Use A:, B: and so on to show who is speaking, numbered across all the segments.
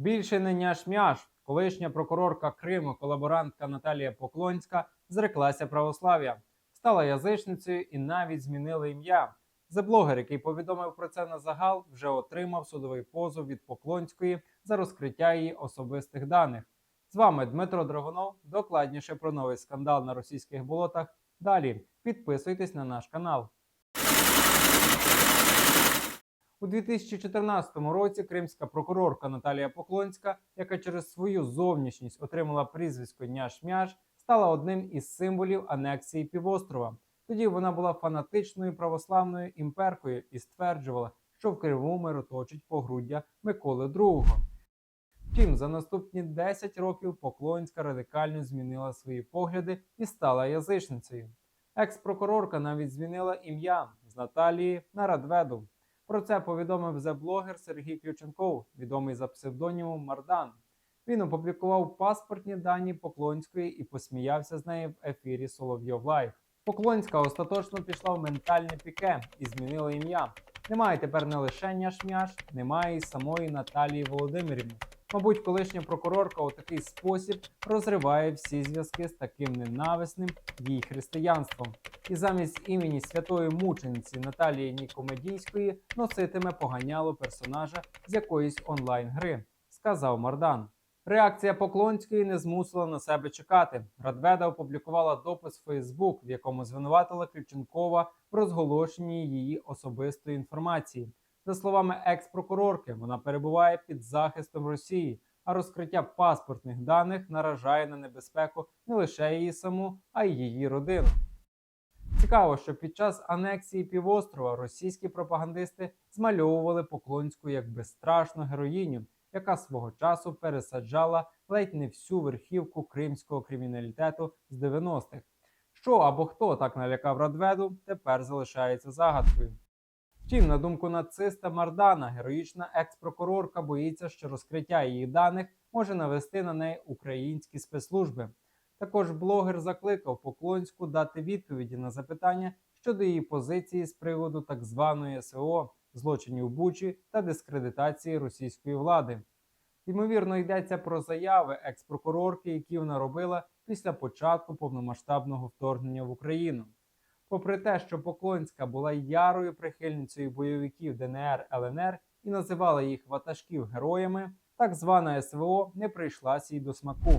A: Більше не няш-мяш. Колишня прокурорка Криму, колаборантка Наталія Поклонська зреклася православ'я, стала язичницею і навіть змінила ім'я. Зеблогер, який повідомив про це на загал, вже отримав судовий позов від Поклонської за розкриття її особистих даних. З вами Дмитро Драгунов. Докладніше про новий скандал на російських болотах. Далі підписуйтесь на наш канал. У 2014 році кримська прокурорка Наталія Поклонська, яка через свою зовнішність отримала прізвисько Няш-Мяш, стала одним із символів анексії півострова. Тоді вона була фанатичною православною імперкою і стверджувала, що в Кривому мироточить погруддя Миколи II. Втім, за наступні 10 років Поклонська радикально змінила свої погляди і стала язичницею. Екс-прокурорка навіть змінила ім'я з Наталії на Радведу. Про це повідомив зеблогер Сергій Ключенков, відомий за псевдонімом Мардан. Він опублікував паспортні дані Поклонської і посміявся з неї в ефірі Соловйов Лайф. Поклонська остаточно пішла в ментальне піке і змінила ім'я. Немає тепер не лише няш-мяш, немає і самої Наталії Володимирівни. Мабуть, колишня прокурорка у такий спосіб розриває всі зв'язки з таким ненависним їй християнством. І замість імені святої мучениці Наталії Нікомедійської носитиме поганяло персонажа з якоїсь онлайн-гри, сказав Мардан. Реакція Поклонської не змусила на себе чекати. Радведа опублікувала допис в Facebook, в якому звинуватила Ключенкова в розголошенні її особистої інформації. За словами екс-прокурорки, вона перебуває під захистом Росії, а розкриття паспортних даних наражає на небезпеку не лише її саму, а й її родину. Цікаво, що під час анексії півострова російські пропагандисти змальовували Поклонську як безстрашну героїню, яка свого часу пересаджала ледь не всю верхівку кримського криміналітету з 90-х. Що або хто так налякав Радведу, тепер залишається загадкою. Втім, на думку нациста Мардана, героїчна екс-прокурорка боїться, що розкриття її даних може навести на неї українські спецслужби. Також блогер закликав Поклонську дати відповіді на запитання щодо її позиції з приводу так званої СВО, злочинів Бучі та дискредитації російської влади. Ймовірно, йдеться про заяви екс-прокурорки, які вона робила після початку повномасштабного вторгнення в Україну. Попри те, що Поклонська була ярою прихильницею бойовиків ДНР ЛНР і називала їх ватажків героями, так звана СВО не прийшлася їй до смаку.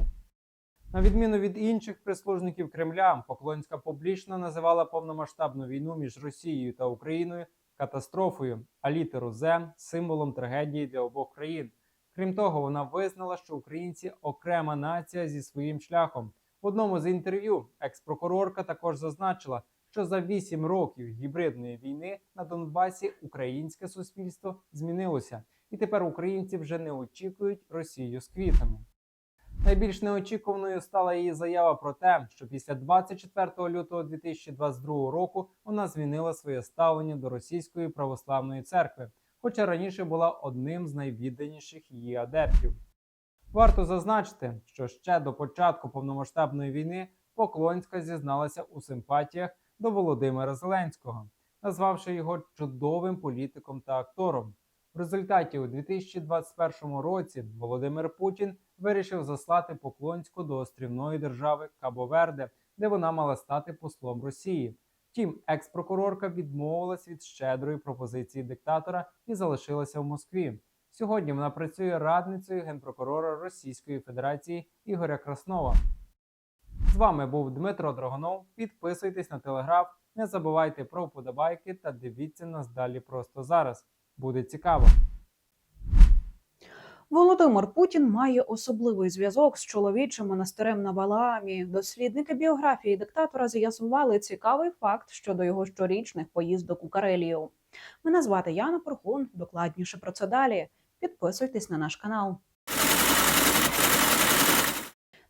A: На відміну від інших прислужників Кремля, Поклонська публічно називала повномасштабну війну між Росією та Україною катастрофою, а літеру З символом трагедії для обох країн. Крім того, вона визнала, що українці окрема нація зі своїм шляхом. В одному з інтерв'ю екс-прокурорка також зазначила, що за 8 років гібридної війни на Донбасі українське суспільство змінилося, і тепер українці вже не очікують Росію з квітами. Найбільш неочікуваною стала її заява про те, що після 24 лютого 2022 року вона змінила своє ставлення до російської православної церкви, хоча раніше була одним з найвідданіших її адептів. Варто зазначити, що ще до початку повномасштабної війни Поклонська зізналася у симпатіях до Володимира Зеленського, назвавши його чудовим політиком та актором. В результаті у 2021 році Володимир Путін вирішив заслати Поклонську до острівної держави Кабо-Верде, де вона мала стати послом Росії. Втім, екс-прокурорка відмовилась від щедрої пропозиції диктатора і залишилася в Москві. Сьогодні вона працює радницею генпрокурора Російської Федерації Ігоря Краснова. Вами був Дмитро Драгонов. Підписуйтесь на телеграф, не забувайте про вподобайки та дивіться нас далі просто зараз. Буде цікаво.
B: Володимир Путін має особливий зв'язок з чоловічим монастирем на Валаамі. Дослідники біографії диктатора з'ясували цікавий факт щодо його щорічних поїздок у Карелію. Мене звати Яна Порхун. Докладніше про це далі. Підписуйтесь на наш канал.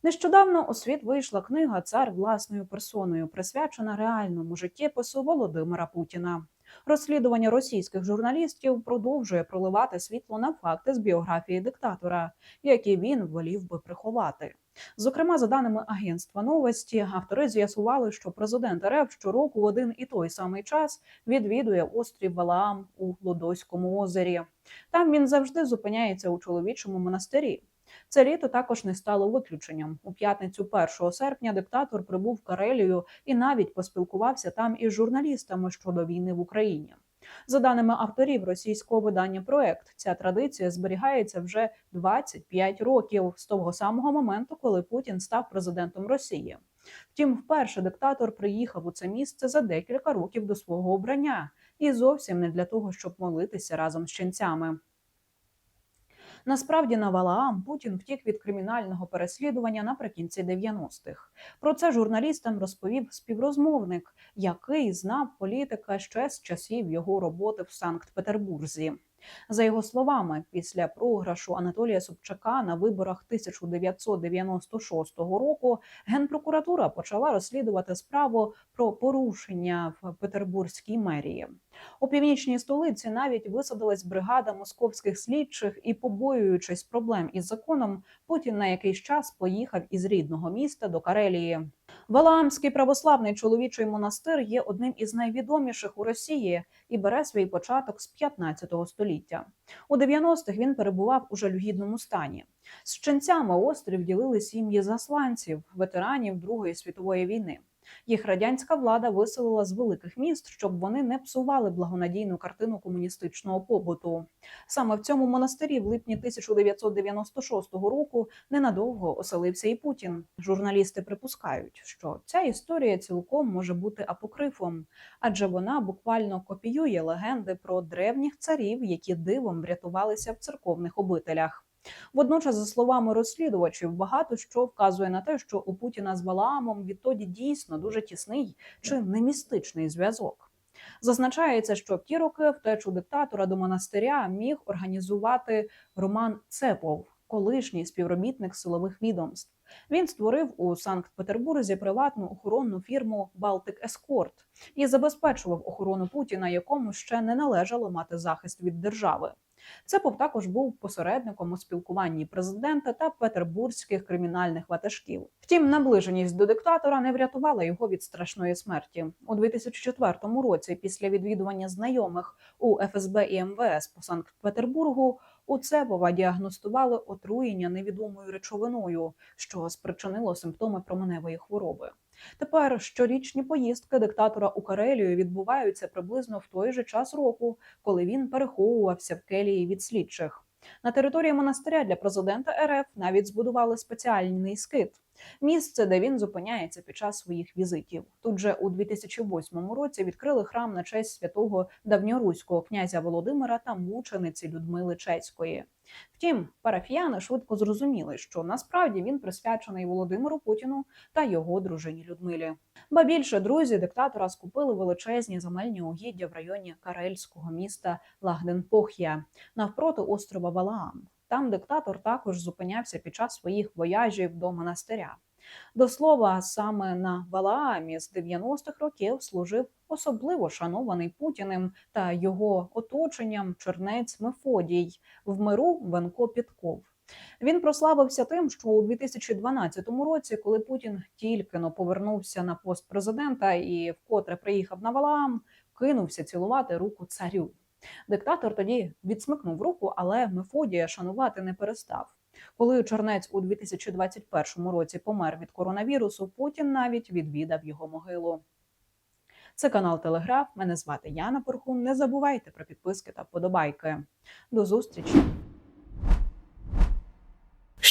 B: Нещодавно у світ вийшла книга Цар власною персоною, присвячена реальному життєпису Володимира Путіна. Розслідування російських журналістів продовжує проливати світло на факти з біографії диктатора, які він волів би приховати. Зокрема, за даними агентства новості, автори з'ясували, що президент РФ щороку в один і той самий час відвідує острів Валаам у Лодоському озері. Там він завжди зупиняється у чоловічому монастирі. Це літо також не стало виключенням. У п'ятницю 1 серпня диктатор прибув в Карелію і навіть поспілкувався там із журналістами щодо війни в Україні. За даними авторів російського видання проект, ця традиція зберігається вже 25 років з того самого моменту, коли Путін став президентом Росії. Втім, вперше диктатор приїхав у це місце за декілька років до свого обрання, і зовсім не для того, щоб молитися разом з ченцями. Насправді на Валаам Путін втік від кримінального переслідування наприкінці 90-х. Про це журналістам розповів співрозмовник, який знав політика ще з часів його роботи в Санкт-Петербурзі. За його словами, після програшу Анатолія Собчака на виборах 1996 року генпрокуратура почала розслідувати справу про порушення в Петербурзькій мерії. У північній столиці навіть висадилась бригада московських слідчих, і, побоюючись проблем із законом, Путін на якийсь час поїхав із рідного міста до Карелії. Валаамський православний чоловічий монастир є одним із найвідоміших у Росії і бере свій початок з 15 століття. У 90-х він перебував у жалюгідному стані. З ченцями острів ділили сім'ї засланців, ветеранів Другої світової війни. Їх радянська влада виселила з великих міст, щоб вони не псували благонадійну картину комуністичного побуту. Саме в цьому монастирі в липні 1996 року ненадовго оселився і Путін. Журналісти припускають, що ця історія цілком може бути апокрифом, адже вона буквально копіює легенди про древніх царів, які дивом врятувалися в церковних обителях. Водночас, за словами розслідувачів, багато що вказує на те, що у Путіна з Валаамом відтоді дійсно дуже тісний чи не містичний зв'язок. Зазначається, що в ті роки втечу диктатора до монастиря міг організувати Роман Цепов, колишній співробітник силових відомств. Він створив у Санкт-Петербурзі приватну охоронну фірму Балтик Ескорт і забезпечував охорону Путіна, якому ще не належало мати захист від держави. Цепов також був посередником у спілкуванні президента та петербурзьких кримінальних ватажків. Втім, наближеність до диктатора не врятувала його від страшної смерті у 2004 році. Після відвідування знайомих у ФСБ і МВС по Санкт-Петербургу у Цепова діагностували отруєння невідомою речовиною, що спричинило симптоми променевої хвороби. Тепер щорічні поїздки диктатора у Карелію відбуваються приблизно в той же час року, коли він переховувався в келії від слідчих. На території монастиря для президента РФ навіть збудували спеціальний скит місце, де він зупиняється під час своїх візитів. Тут же у 2008 році відкрили храм на честь святого давньоруського князя Володимира та мучениці Людмили Чеської. Втім, парафіяни швидко зрозуміли, що насправді він присвячений Володимиру Путіну та його дружині Людмилі. Ба більше друзі диктатора скупили величезні земельні угіддя в районі карельського міста Лагденпох'я навпроти острова Валаам. Там диктатор також зупинявся під час своїх вояжів до монастиря. До слова, саме на Валаамі з 90-х років служив особливо шанований Путіним та його оточенням чернець Мефодій в миру Венко Підков. Він прославився тим, що у 2012 році, коли Путін тільки но повернувся на пост президента і вкотре приїхав на Валаам, кинувся цілувати руку царю. Диктатор тоді відсмикнув руку, але Мефодія шанувати не перестав. Коли Чернець у 2021 році помер від коронавірусу, Путін навіть відвідав його могилу. Це канал Телеграф. Мене звати Яна Порхун. Не забувайте про підписки та вподобайки. До зустрічі!